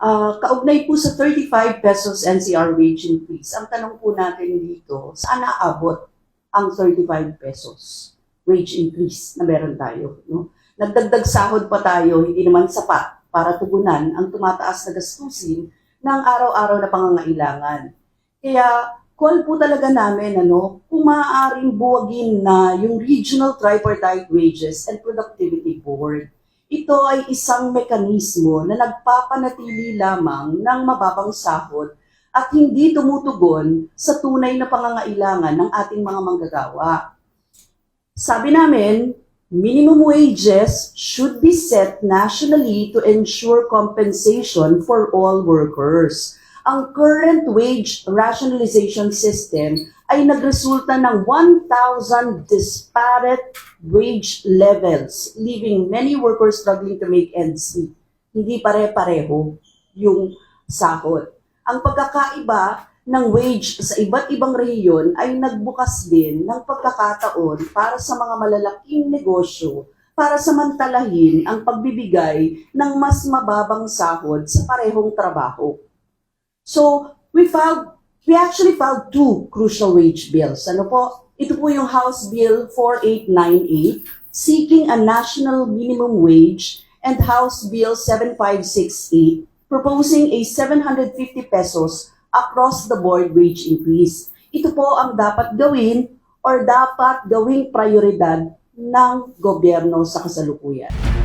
Ah, kaugnay po sa 35 pesos NCR wage increase, ang tanong po natin dito, saan naabot ang 35 pesos wage increase na meron tayo? No? Nagdagdag sahod pa tayo, hindi naman sapat para tugunan ang tumataas na gastusin ng araw-araw na pangangailangan. Kaya call po talaga namin ano, kung maaaring buwagin na yung Regional Tripartite Wages and Productivity Board. Ito ay isang mekanismo na nagpapanatili lamang ng mababang sahod at hindi tumutugon sa tunay na pangangailangan ng ating mga manggagawa. Sabi namin, minimum wages should be set nationally to ensure compensation for all workers. Ang current wage rationalization system ay nagresulta ng 1,000 disparate wage levels, leaving many workers struggling to make ends meet. Hindi pare-pareho yung sahod. Ang pagkakaiba ng wage sa iba't ibang rehiyon ay nagbukas din ng pagkakataon para sa mga malalaking negosyo para samantalahin ang pagbibigay ng mas mababang sahod sa parehong trabaho. So, we filed, we actually filed two crucial wage bills. Ano po? Ito po yung House Bill 4898 seeking a national minimum wage and House Bill 7568 proposing a 750 pesos across the board wage increase. Ito po ang dapat gawin or dapat gawing prioridad ng gobyerno sa kasalukuyan.